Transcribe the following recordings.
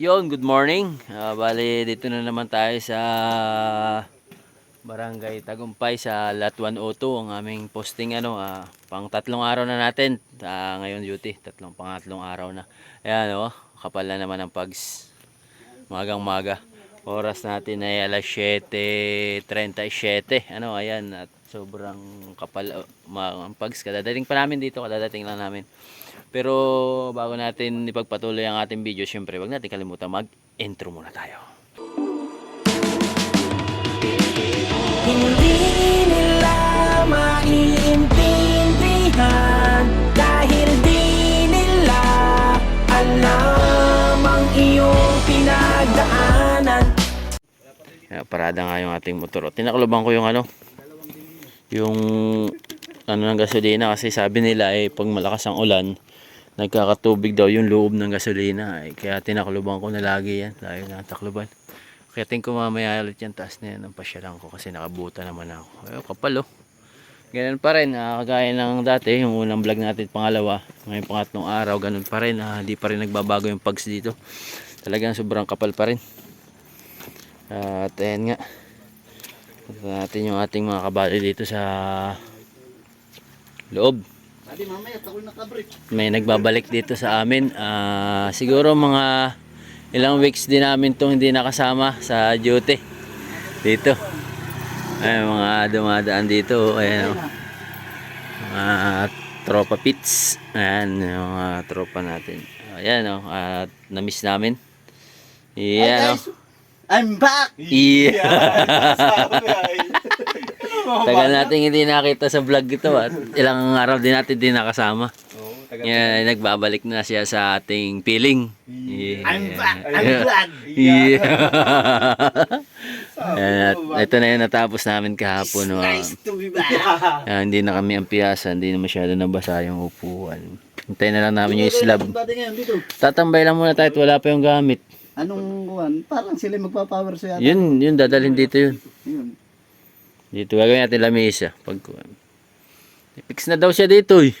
Yon, good morning. Ah, bali, dito na naman tayo sa Barangay Tagumpay sa Lat 102 ang aming posting ano, ah, pang tatlong araw na natin. Ah, ngayon duty, tatlong pangatlong araw na. Ayan oh, kapal na naman ang pags. Magang maga. Oras natin ay alas 7.37. Ano, ayan. At sobrang kapal oh, ang pags. Kadadating pa namin dito. Kadadating lang namin. Pero bago natin ipagpatuloy ang ating video, syempre wag natin kalimutan mag-intro muna tayo. Hindi nila maiintindihan Dahil di nila alam ang iyong pinagdaanan Kaya parada nga yung ating motor. Tinakloban ko yung ano, yung ano ng gasolina kasi sabi nila eh pag malakas ang ulan, nagkakatubig daw yung loob ng gasolina. Eh, kaya tinakloban ko na lagi yan. Lagi na takloban. Kaya tingin ko mamaya ulit yan taas na yan ang pasyalan ko kasi nakabuta naman ako. Ayun, kapal oh. Ganun pa rin, ah, kagaya ng dati, yung unang vlog natin pangalawa, ngayon pangatlong araw, ganun pa rin, ah, hindi pa rin nagbabago yung pags dito. Talagang sobrang kapal pa rin. At ayan nga. Punta natin yung ating mga kabali dito sa loob. Adi mamaya ako'y nakabrik. May nagbabalik dito sa amin. Ah, siguro mga ilang weeks din namin itong hindi nakasama sa duty. Dito. Ay, mga dumadaan dito. Ayan, oh. Mga tropa pits. Ayan, yung mga tropa natin. Ayan, oh. At na-miss namin. Ayan, oh. I'm back! Yeah. Tagal natin hindi nakita sa vlog ito at ilang araw din natin din nakasama. Oo, taga Yan, nagbabalik na siya sa ating piling. Yeah. I'm back! I'm glad! Yeah. At ito na yung natapos namin kahapon. No? Nice to be back! Yan, hindi na kami ang piyasa, hindi na masyado nabasa yung upuan. Hintayin na lang namin yung slab. Tatambay lang muna tayo at wala pa yung gamit. Anong kuhan? Parang sila magpa-power sa yata. Yun, yun, dadalhin dito yun. Yun. Dito gagawin natin lamesa. Pag, fix na daw siya dito eh.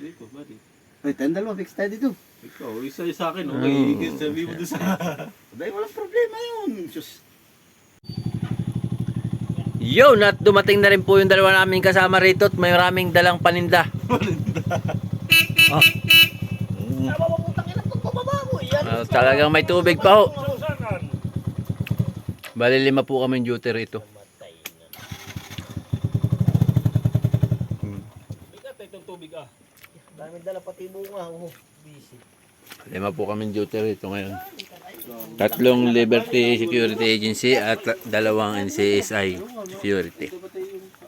Dito, buddy. Ay, tayong dalawa, fix tayo dito. Ikaw, isa sa akin, okay. Oh. Sabi mo doon sa... Abay, walang problema yun. Diyos. Yo, at dumating na rin po yung dalawa namin kasama rito at may maraming dalang paninda. oh. Ah, talagang may tubig pa ho. Bali lima po kami duty rito. Bigat itong tubig ah. Dami dala pati bunga. Oh. Busy. Lima po kami duty rito ngayon. Tatlong Liberty Security Agency at dalawang NCSI Security.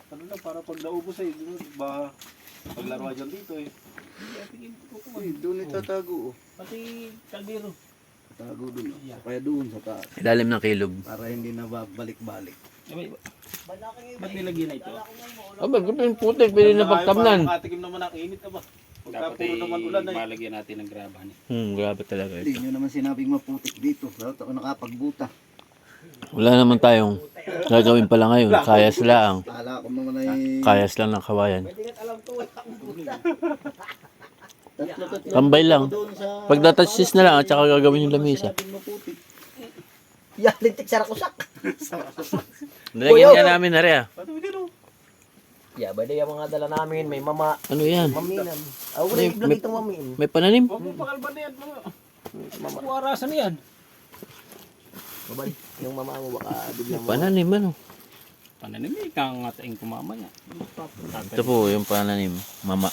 Ano na, para pag naubos ay, dito, ba, paglaro dyan dito eh. Doon itatago. Oh. Pati kaldero. Tago doon. Oh. Kaya doon sa taas. Ilalim ng kilog. Para hindi na babalik-balik. Ba't nilagyan na ito? Oh, ba't yung putik? Pwede na pagtamnan. Katikim naman ang init na ba? Na eh. malagyan natin ng graban. Hmm, grabe talaga Hindi ito. nyo naman sinabing maputik dito. Lalo ako nakapagbuta. Wala naman tayong gagawin pala ngayon. Kayas lang. Kala ko naman ay... Kayas lang ng kawayan. Tambay lang. Doon sa... Pagdatatsis na lang at saka gagawin yung lamesa. Sinabing maputik. Ya, lintik sa rakusak Nilagyan nga namin na rin ah. Dito. Ya, ba yung mga dala namin May mama, Ano yan? maminan Ah, wala yung vlog itong mamin May pananim? Huwag mo pakalban na yan. mga- Warasan na yan. Babay, yung mama mo baka biglang mo Pananim ano? Pananim eh, kang ataing kumama niya. Ito po yung pananim. Mama.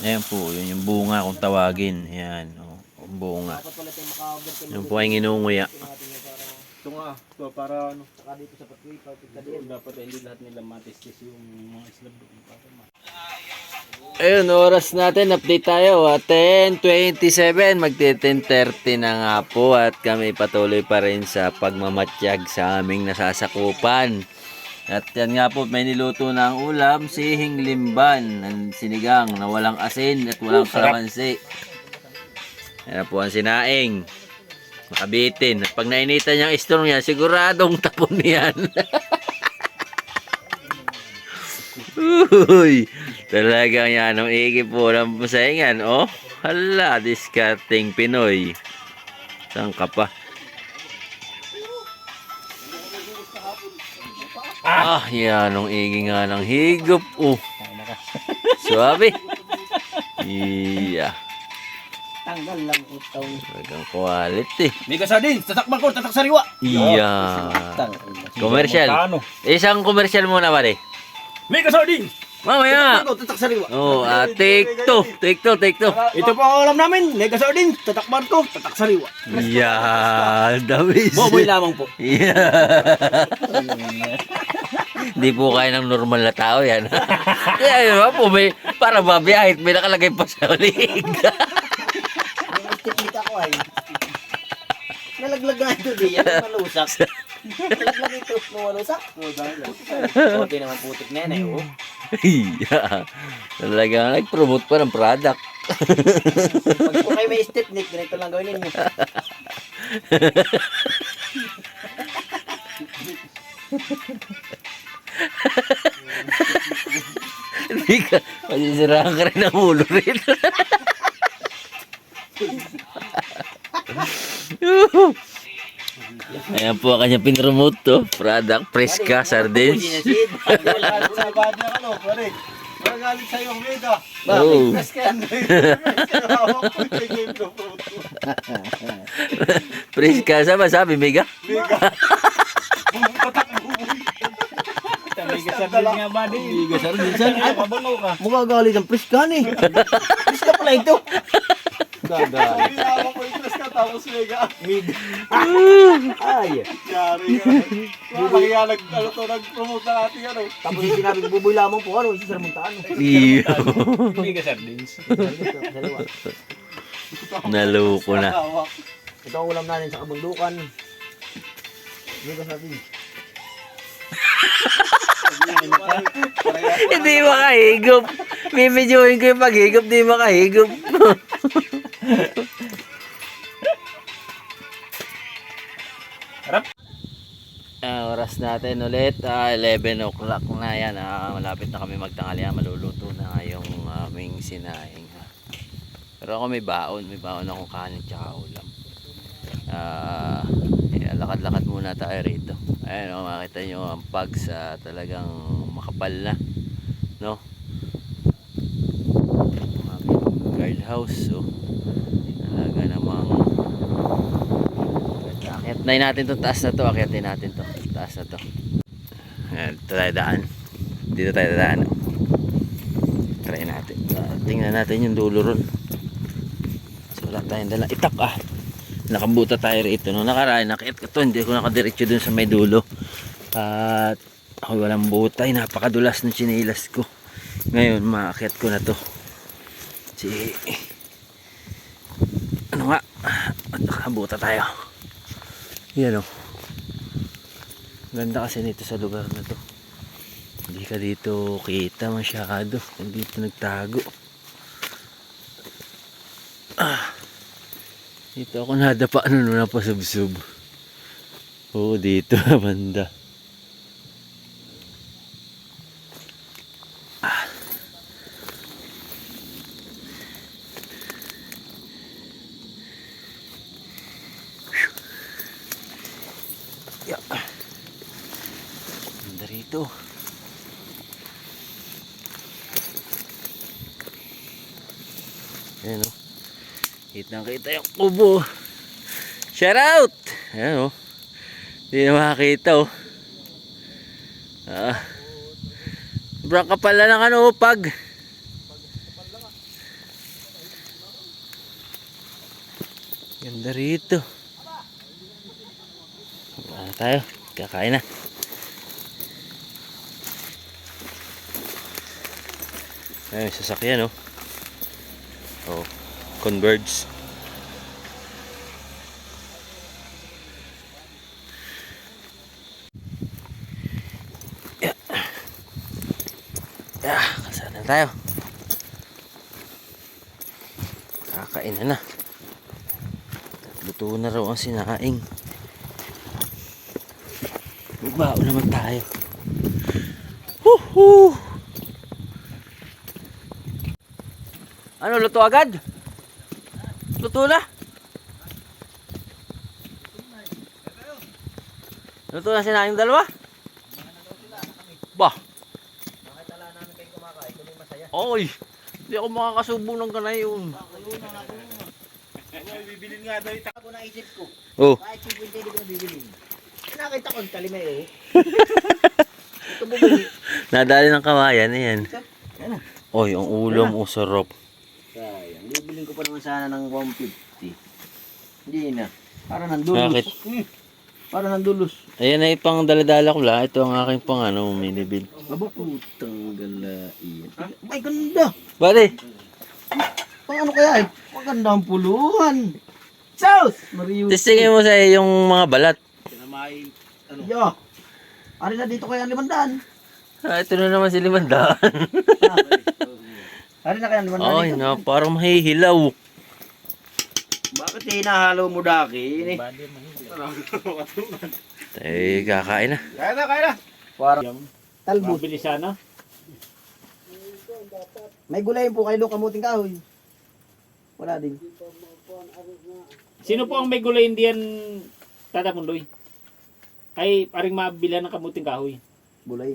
Ayan po, yun yung bunga kung tawagin. Ayan, oh, yung bunga. Yung po ay inunguya. Ito nga, ito, para ano. Saka dito sa patwi, pagpita Doon dapat hindi lahat nila matistis yung mga slab doon. Ayun, oras natin. Update tayo. At 10.27. Magti 10.30 na nga po. At kami patuloy pa rin sa pagmamatyag sa aming nasasakupan. At yan nga po, may niluto na ang ulam, sihing limban, ang sinigang na walang asin at walang kalamansi. Yan na po ang sinaing. Makabitin. At pag nainitan niyang istro niya, siguradong tapon niyan. Uy, talagang yan ang igi po ng masaingan. Oh, hala, discarding Pinoy. Saan ka pa? Ah, yan ang igi nga ng higop. Oh. Suwabe. Iya. Tanggal lang itong Talagang quality. Mega sardines, tatakban ko, tatak sariwa. Iya. Commercial. Isang commercial muna pare. Mega sardines. Mamaya. Tatak sariwa. Oh, ah, take two. Take two, take two. Ito po ang alam namin, mega sardines, tatakban ko, tatak sariwa. Iya. Damis. Boboy lamang po. Iya. Hindi po kaya ng normal na tao yan. Kaya yun ba po, may, para mabiyahit, may nakalagay pa sa ulig. Nalaglag nga ito di yan. Malusak. Nalaglag ito. Mawalusak. Kunti naman putik na yan eh. Oh. Iya. Talaga, nag-promote pa ng product. Pag po kayo may stepnik, ganito lang gawin ninyo. Hindi ka, masisirahan ka rin ng ulo rin. Ayan po ang kanyang pinromote to. Product, Fresca, Sardines. Sinasid. Wala sa bad na ano, pare. Wala galit sa'yo ang. Oh. Ko yung game ko. Fresca, sama sabi, Mega? Mega sardines nga ba di? Mega sardines. Ay, pabangaw ka. Magagalit ang priskan eh. Priska pala ito. Sabi hawak ko yung press ka, tapos mega. Ay. Yari ka. Kaya nag, ano to, nag-promote na ating ano. Tapos yung sinabi ko buboy lamang po. Ano? Isa sa ramuntaan. Iyo. Mega sardines. Naloko na. Ito ang ulam natin sa kabundukan. Dito sa atin. Hindi makahigop. Bibidyoin ko yung paghigop, di makahigop. Harap. Ah, oras natin ulit, ah, 11 o'clock na yan. Ah, malapit na kami magtanghalian, maluluto na yung aming sinaing. Ha. Pero ako may baon, may baon akong kanin tsaka ulam. Eh, lakad-lakad muna tayo rito. Ayun, oh, makita nyo ang pag sa talagang makapal na. No? Ang aming guardhouse. Talaga namang Akyat natin to taas na to, akyatin natin to. Taas na to. Ayan, dito tayo daan. Dito tayo daan. Try natin. Tingnan natin yung dulo ron. So wala tayong dala. Itak ah. Nakabuta tayo rito. No, nakaraan, nakiat ko to. Hindi ko nakadiretso dun sa may dulo. At ako walang butay. Napakadulas ng chinilas ko. Ngayon, maakyat ko na to. Si... Ano nga? Nakabuta tayo. Yan o. Ganda kasi nito sa lugar na to. Hindi ka dito kita masyado. Kung dito nagtago. Ah. Dito ako nadapa ano nung napasubsub. Oo, dito banda. Ah. Yeah. Rito. Ayan o. Kitang kita yung kubo. Shout out! Ayan o. Hindi na makakita o. Ah. Sobrang kapal na ng ano pag. Ganda rito. Ano tayo? Kakain na. Ayun, sasakyan, oh. Oh, converge. Yeah. Yeah, kasana tayo. Kakain na na. Luto na raw ang sinaing. Magbao naman tayo. Woohoo! Ano, luto agad? Luto na? Ano to na sinayang dalawa? Ba? Oy! Hindi ako makakasubo ng kanay yun. Bibilin nga daw ito. Ako naisip ko. Oh, Kahit 50 hindi ko na bibilin. Nakita ko ang kalimay eh. Bumili. nadali ng kawayan. Ayan. Ano? Oy, ang ulam. Oh, sarap. Pa naman sana ng 150. Hindi na. Para nandulos. Bakit? Hmm. Para nandulos. Ayan ay pang daladala ko la. Ito ang aking pang ano, minibid. Aba putang galaian. Ay ganda. Bale, Pang ano kaya eh? Maganda ang puluhan. South! Mario. testingin mo sa yung mga balat. Sinamahin. Yo. Ari na dito kaya ang limandaan. Ah, ito na naman si Limandaan. Ari na kaya limandaan Ay, dito. na, parang mahihilaw. Bakit hinahalo mo daki? Eh, kakain na. Kaya na, kaya na. Parang talbos. Mabili sana. May gulay po kayo kamuting kahoy. Wala din. Sino po ang may gulay hindi yan tatapundoy? Ay, paring mabila ng kamuting kahoy. Gulay.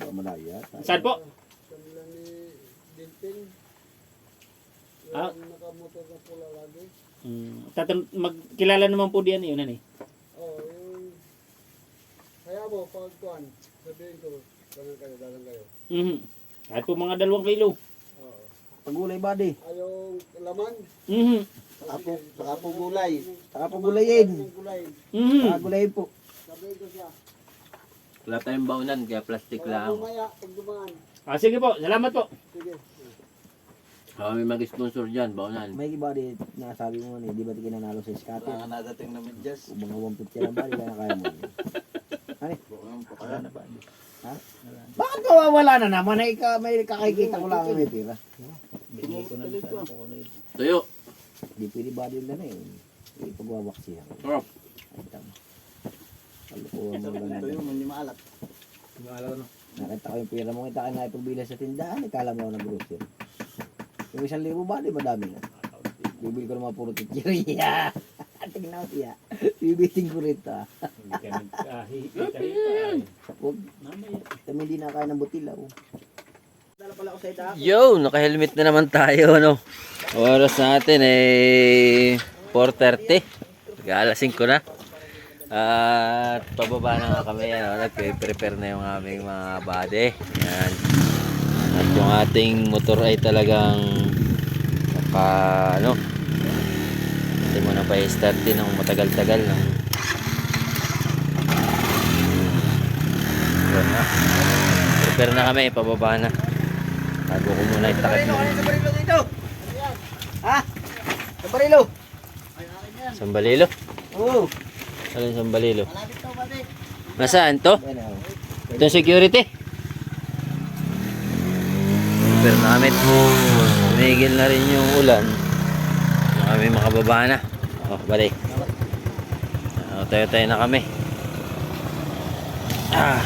Baka malayo yata. Saan po? Ah. Mm, tatan magkilala naman po diyan yun ano eh. Kaya mo, pag kuhan, sabihin ko, ganun kayo, dalang kayo. Mhm. Kahit po mga dalawang kilo. Pagulay body. Ayaw laman, Mhm. Saka po, saka po gulay. Saka po gulayin. gulay. Mhm. Saka gulayin po. Sabihin ko siya, Wala tayong baunan, kaya plastic dumaan, Ah, sige po. Salamat po. sige. Kami mag-sponsor dyan, baunan. May body na sabi mo ni, di ba tingin nanalo sa Scotty? Mga nadating na medyas. Kung mga 150 lang ba, di ba na kaya mo? Ano? Ha? Bakit mawawala na naman? Ay, ka, may kakikita ko lang may pira. Tuyo. Di pwede body yung gano'n eh. Hindi pagwawaksihan. Sarap. Ay, tama. Kalukuhan mo lang Ito yung hindi maalat. Nakita ko yung pira mo, kita ka na ipabila sa tindahan, ikala mo ako ng grocery. Yung isang libo ba, di madami na. Bibili ko naman puro chichirya. Tingnan ko siya. Bibiting ko rito ah. Hindi ka nagkahit. Huwag, Mamaya. kami hindi nakain ng butilaw. Sa ita. Yo, naka-helmet na naman tayo, no? Oras natin eh 4.30. Gala 5 na. At pababa na nga kami, ano, nagpe-prepare na yung aming mga body. Yan. At yung ating motor ay talagang naka, ano, hindi mo na pa i-start din ng matagal-tagal. No? Yan na. Prepare na kami, pababa na. Bago ko muna itakip Barilo, mo. sa barilo dito? Ha? Sa barilo? Sambalilo? Oo. Ano Malapit to, pati. Nasaan to? Ito security. Super namin. Tumigil na rin yung ulan. Kami makababa na. Oh, balik. Oh, tayo-tayo na kami. Ah,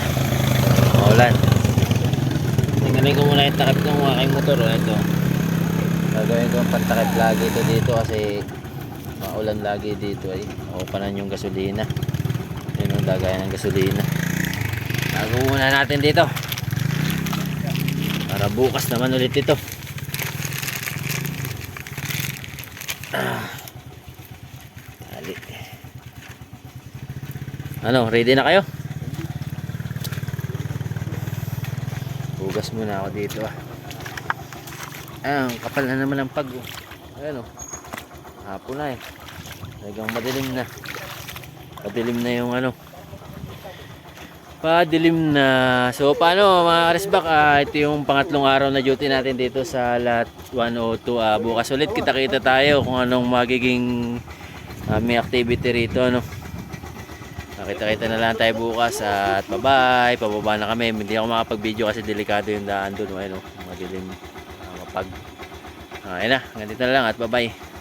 maulan. Tingnan ko muna yung takip ng aking motor. Oh, ito. Gagawin ko ang pantakip lagi ito dito kasi maulan lagi dito ay. Openan yung gasolina. Yun ang dagayan ng gasolina. Tago muna natin dito. Para bukas naman ulit ito. Ah. Ano, ready na kayo? Bugas muna ako dito ah. Ah, ang kapal na naman ang pag. oh. Ayan oh. Hapon na eh. Talagang madilim na. Madilim na yung ano. Padilim na. So paano mga karisbak, ah, ito yung pangatlong araw na duty natin dito sa Lot 102. Ah, bukas ulit kita-kita tayo kung anong magiging ah, may activity rito. Ano. Nakita-kita na lang tayo bukas at bye-bye. Pababa na kami. Hindi ako makapag-video kasi delikado yung daan doon. Ano, madilim. Uh, mapag. Ah, ayun na. Ganito na lang at bye-bye.